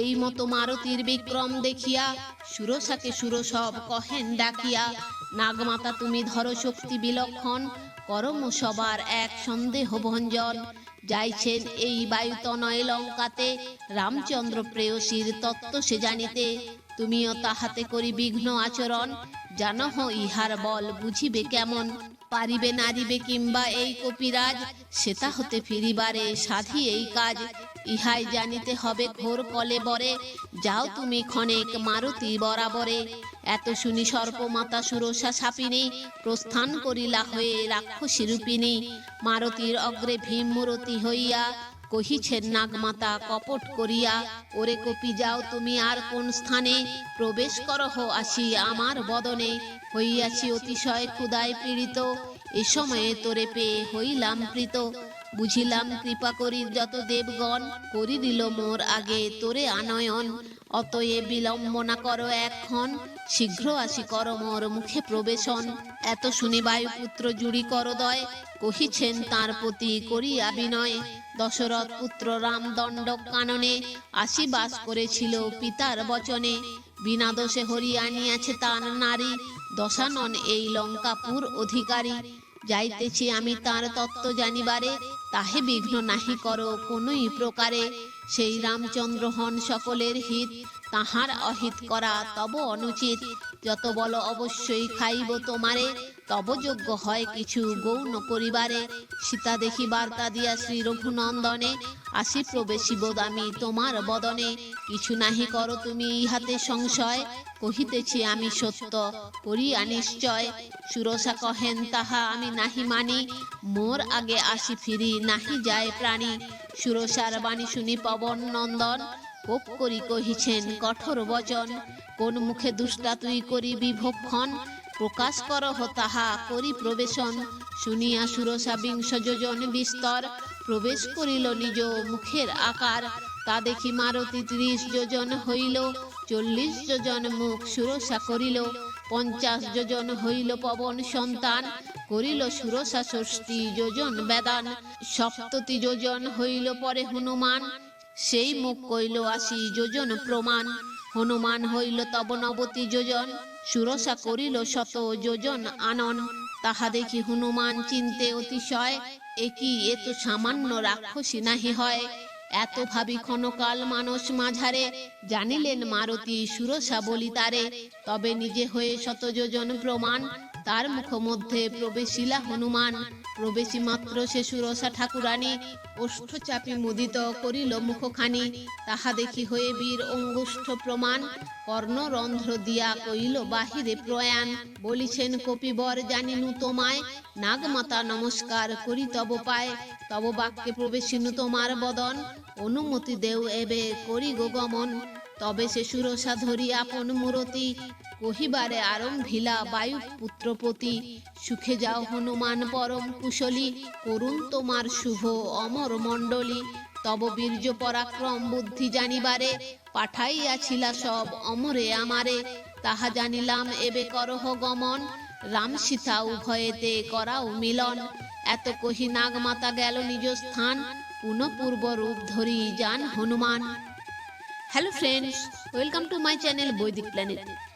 এই মতো মারতির বিক্রম দেখিয়া সুরসাকে সুরসব কহেন ডাকিয়া, নাগমাতা তুমি ধরো শক্তি বিলক্ষণ, করম সবার এক সন্দেহ ভঞ্জন। যাইছেন এই বায়ুতনয় লঙ্কাতে, রামচন্দ্র প্রেয়সীর তত্ত্ব সে জানিতে, তুমিও তাহাতে করি বিঘ্ন আচরণ, জানহ ইহার বল বুঝিবে কেমন? পারিবে নারিবে কিংবা এই কপিরাজ, সেটা হতে ফিরিবারে সাধি এই কাজ। ইহাই জানিতে হবে ঘোর কলে বরে, যাও তুমি ক্ষণেক মারুতি বরাবরে। এত শুনি সর্প সর্পমাতা সুরসা সাপিনী, প্রস্থান করিলা হয়ে রাক্ষসী রূপিণী মারতির অগ্রে ভীম মূরতি হইয়া কহিছেন নাগমাতা, কপট করিয়া ওরে কপি যাও তুমি আর কোন স্থানে। প্রবেশ করহ আসি আমার বদনে। হইয়াছি অতিশয় ক্ষুদায় পীড়িত। এ সময়ে তোরে পেয়ে হইলাম প্রীত। বুঝিলাম কৃপা করি যত দেবগণ করি দিল মোর আগে তোরে আনয়ন। অতএ বিলম্বনা করো এখন, শীঘ্র আসি কর মোর মুখে প্রবেশন। এত শুনি বায়ুপুত্র জুড়ি করদয়, কহিছেন তার প্রতি করিয়া বিনয় দশরথ পুত্র রাম দণ্ড কাননে আসি বাস করেছিল পিতার বচনে। বিনা দোষে হরি আনিয়াছে তার নারী। দশানন এই লঙ্কাপুর অধিকারী। যাইতেছি আমি তার তত্ত্ব জানিবারে, তাহে বিঘ্ন নাহি করো কোনই প্রকারে। সেই রামচন্দ্র হন সকলের হিত, তাহার অহিত করা তব অনুচিত। যত বল অবশ্যই খাইব তোমারে তব যোগ্য হয় কিছু গৌণ করিবারে সীতা দেখি বার্তা দিয়া শ্রী রঘুনন্দনে, আসি প্রবেশিব আমি তোমার বদনে। কিছু নাহি করো তুমি ইহাতে সংশয়, কহিতেছি আমি সত্য, করিয়া নিশ্চয়। সুরসা কহেন, তাহা আমি নাহি মানি, মোর আগে আসি ফিরি, নাহি যায় প্রাণী। সুরসার বাণী শুনি পবন নন্দন, কোপ করি কহিছেন কঠোর বচন। কোন মুখে দুষ্টা তুই করি বিভক্ষণ প্রকাশ করহ তাহা করি প্রবেশন। শুনিয়া সুরসা বিংশ যোজন বিস্তর প্রবেশ করিল নিজ মুখের আকার। তা দেখি মারতি ত্রিশ যোজন হইল, চল্লিশ যোজন মুখ সুরসা করিল, পঞ্চাশ যোজন হইল পবন সন্তান, করিল সুরসা ষষ্ঠী যোজন বেদান, সপ্ততি যোজন হইল পরে হনুমান, সেই মুখ কইল আসি যোজন প্রমাণ। হনুমান হইল তব নবতি যোজন, সুরসা করিল শত যোজন আনন। তাহা দেখি হনুমান চিনতে অতিশয় একই এ তো সামান্য রাক্ষসী নাহি হয়। এত ভাবি ক্ষণকাল মানস মাঝারে, জানিলেন মারুতি সুরসা বলি তারে। তবে নিজে হয়ে শত যোজন প্রমাণ তার মুখ মধ্যে প্রবেশিলা হনুমান। প্রবেশী মাত্র সে সুরসা ঠাকুরানী ওষ্ঠ চাপি মুদিত করিল মুখখানি। তাহা দেখি হয়ে বীর অঙ্গুষ্ঠ প্রমাণ। কর্ণরন্ধ্র দিয়া কইল বাহিরে প্রয়াণ। বলিছেন কপিবর, জানিনু তোমায়। নাগমাতা, নমস্কার করি তব পায়। তব বাক্যে প্রবেশিনু তোমার বদন। অনুমতি দেও এবে করি গো গমন। তবে সে ধরি আপন মূরতি। কহিবারে আরম্ভিলা বায়ু পুত্রপতি সুখে যাও হনুমান পরম কুশলী, করুণ তোমার শুভ অমর মণ্ডলী। তব বীর্য পরাক্রম বুদ্ধি জানিবারে পাঠাইয়াছিলা সব অমরে আমারে। তাহা জানিলাম এবে করহ গমন, রাম সীতা উভয়েতে করাও মিলন। এত কহি নাগমাতা গেল নিজ স্থান, পুনঃপূর্ব রূপ ধরি যান Hanuman. Hello friends, welcome to my channel Vaidik planet.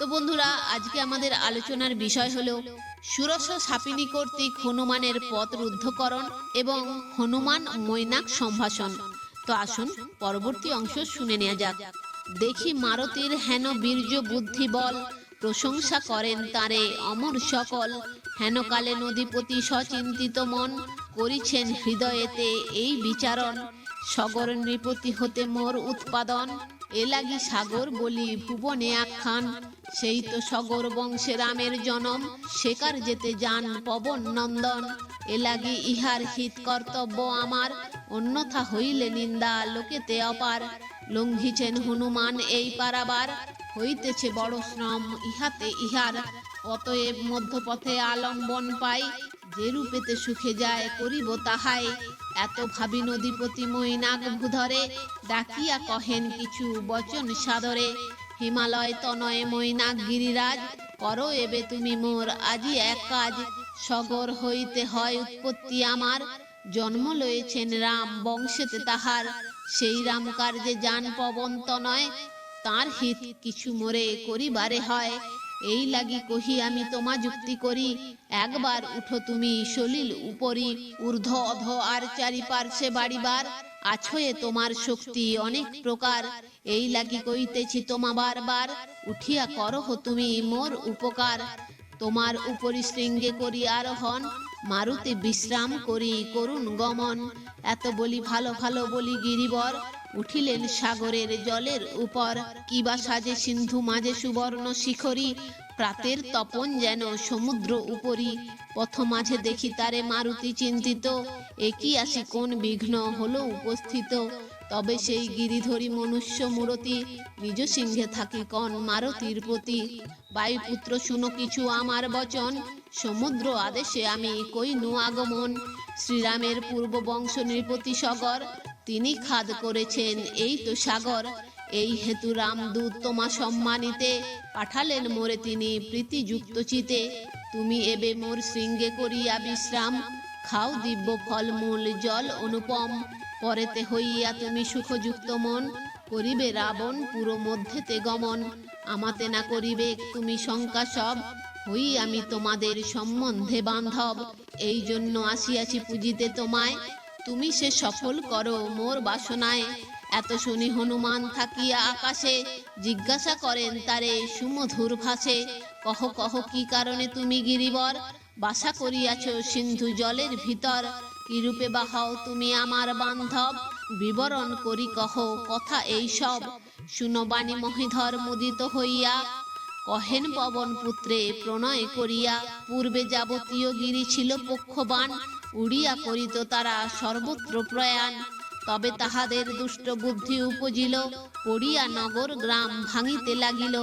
তো বন্ধুরা, আজকে আমাদের আলোচনার বিষয় হলো সুরস সাপিনী কর্তৃক হনুমানের পথ রুদ্ধকরণ এবং হনুমান মৈনাক সম্ভাষণ। তো আসুন, পরবর্তী অংশ শুনে নেওয়া যাক। দেখি মারতির হেন বীর্য বুদ্ধি বল, প্রশংসা করেন তারে অমর সকল। হেনকালে নদীপতি সচিন্তিত মন, করিছেন হৃদয়েতে এই বিচারণ। সগর নৃপতি হতে মোর উৎপাদন, এ লাগি সাগর বলি ভুবনে আখ্যান। সেই তো সগর বংশে রামের জনম শেকার যেতে যান পবন নন্দন। এ লাগি ইহার হিত কর্তব্য আমার, অন্যথা হইলে নিন্দা লোকেতে অপার। লঙ্ঘিছেন হনুমান এই পারাবার, হইতেছে বড় শ্রম ইহাতে ইহার। অতএব মধ্যপথে আলম্বন পাই, যে রূপেতে সুখে যায় করিব তাহাই। এত ভাবি নদীপতি মৈনাক ভূধরে, ডাকিয়া কহেন কিছু বচন সাদরে। হিমালয় তনয়ে মৈনাক গিরিরাজ, করো এবে তুমি মোর আজি এক কাজ। সগর হইতে হয় উৎপত্তি আমার, জন্ম লয়েছেন রাম বংশেতে তাহার। সেই রাম কার্যে যান পবন্ত নয় তার হিত কিছু মোরে করিবারে হয়। এই লাগি কহি আমি তোমা যুক্তি করি, একবার উঠো তুমি সলিল উপরি, ঊর্ধ্ব অধ আর চারি পার্শ্বে বাড়িবার। আছয়ে তোমার শক্তি অনেক প্রকার। এই লাগি কইতেছি তোমা বারবার। উঠিয়া করহ তুমি মোর উপকার। তোমার উপরি শৃঙ্গে করি আরোহণ। মারুতি বিশ্রাম করি করুণ গমন। এত বলি ভালো ভালো বলি গিরিবর। উঠিলেন সাগরের জলের উপর। কিবা সাজে সিন্ধু মাঝে সুবর্ণ শিখরি। প্রাতের তপন যেন সমুদ্র উপরি পথ মাঝে দেখি তারে মারুতি চিন্তিত। একই আসি কোন বিঘ্ন হলো উপস্থিত। তবে সেই গিরিধরি মনুষ্য মূরতি, নিজ সিংহে থাকি কন মারতির প্রতি। বায়ুপুত্র, শুনো কিছু আমার বচন। সমুদ্র আদেশে আমি কইনু আগমন। শ্রীরামের পূর্ব বংশ নৃপতি সগর, তিনি খাদ করেছেন এই তো সাগর। এই হেতু রামদূত তোমা সম্মানিতে পাঠালেন মোরে তিনি প্রীতিযুক্ত চিতে। তুমি এবে মোর শৃঙ্গে করিয়া বিশ্রাম, খাও দিব্য ফলমূল, জল অনুপম। পরেতে হইয়া তুমি সুখযুক্ত মন, করিবে রাবণ পুরো মধ্যেতে গমন। আমাতে না করিবে তুমি শঙ্কা সব, হই আমি তোমাদের সম্বন্ধে বান্ধব। এই জন্য আসিয়াছি পুজিতে তোমায়। তুমি সে সফল করো মোর বাসনায়। এত শুনি হনুমান থাকিয়া আকাশে জিজ্ঞাসা করেন, তারে সুমধুর ভাষে কহ কহ, কি কারণে তুমি গিরিবর? বাসা করিয়াছ সিন্ধু জলের ভিতর। কিরূপে বা হও তুমি আমার বান্ধব? বিবরণ করি কহ, কথা এই সব। শুনো বাণী মহিধর, মুদিত হইয়া। কহেন পবন পুত্রে, প্রণয় করিয়া। পূর্বে যাবতীয় গিরি ছিল পক্ষবান। উড়িয়া করিত তারা সর্বত্র প্রয়াণ। তবে তাহাদের দুষ্ট বুদ্ধি উপজিল, পড়িয়া নগর গ্রাম ভাঙিতে লাগিল।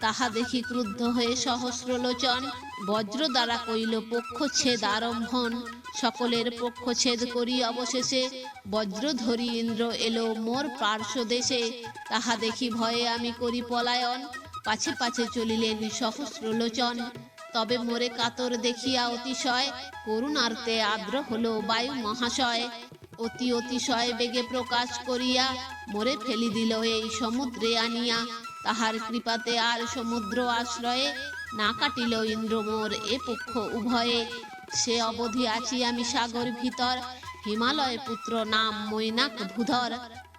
তাহা দেখি ক্রুদ্ধ হয়ে সহস্রলোচন, বজ্র দ্বারা কইল পক্ষছেদ আরম্ভন। সকলের পক্ষছেদ করি অবশেষে। বজ্র ধরি ইন্দ্র এলো মোর পার্শ্ব দেশে। তাহা দেখি ভয়ে আমি করি পলায়ন। পাছে পাছে চলিলেন সহস্রলোচন। তবে মোরে কাতর দেখিয়া অতিশয়, করুণার্তে আদ্র হলো বায়ু মহাশয়। অতি অতিশয় বেগে প্রকাশ করিয়া মরে ফেলি দিল এই সমুদ্রে আনিয়া। তাহার কৃপাতে আর সমুদ্র আশ্রয়ে না কাটিল ইন্দ্র মোর এ পক্ষ উভয়ে। সে অবধি আছি আমি সাগর ভিতর, হিমালয় পুত্র নাম মৈনাক ভূধর।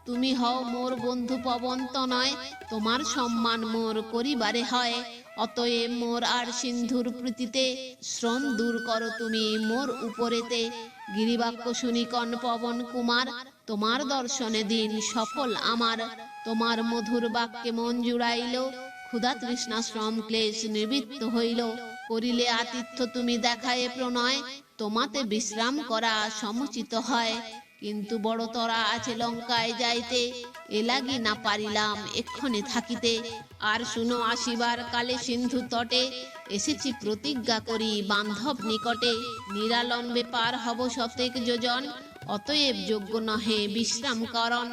তুমি হও মোর বন্ধু পবন্ত নয়, তোমার সম্মান মোর করিবারে হয়। অতএব মোর আর সিন্ধুর প্রীতিতে শ্রম দূর করো তুমি। মোর উপরেতে গিরিবাক্য শুনি, কন পবন কুমার, তোমার দর্শনে দিন সফল আমার। তোমার মধুর বাক্যে মন জুড়াইল, ক্ষুধা তৃষ্ণা শ্রম ক্লেশ নিবৃত্ত হইল। করিলে আতিথ্য তুমি দেখায়ে প্রণয়, তোমাতে বিশ্রাম করা সমুচিত হয়। কিন্তু বড় তরা আছে লঙ্কায় যাইতে, এ লাগি না পারিলাম এক্ষণে থাকিতে। আর শুনো আসিবার কালে সিন্ধু তটে, এসেছি প্রতিজ্ঞা করি বান্ধব নিকটে। নিরালম্বে পার হব শতেক যোজন, অতএব যোগ্য নহে বিশ্রাম করণ।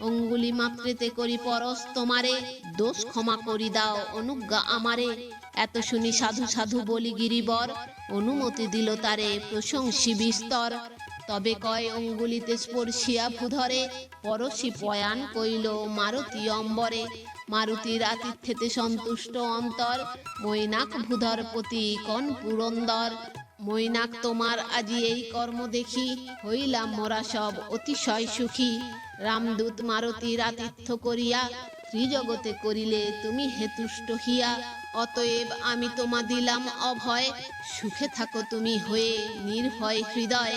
অঙ্গুলি মাত্রেতে করি পরশ তোমারে, দোষ ক্ষমা করি দাও অনুজ্ঞা আমারে। এত শুনি সাধু সাধু বলি গিরিবর, অনুমতি দিল তারে প্রশংসী বিস্তর। তবে কয় অঙ্গুলিতে স্পর্শিয়া ভূধরে পরশি পয়ান কইল, মারুতি অম্বরে। মারুতির আতিথ্যেতে সন্তুষ্ট অন্তর, মৈনাক ভূধর প্রতি কন পুরন্দর। মৈনাক, তোমার আজি এই কর্ম দেখি, হইলাম মোরা সব অতিশয় সুখী। রামদূত মারুতির আতিথ্য করিয়া, ত্রিজগতে করিলে তুমি হেতুষ্ট হিয়া। অতএব আমি তোমা দিলাম অভয়, সুখে থাকো তুমি হয়ে নির্ভয় হৃদয়।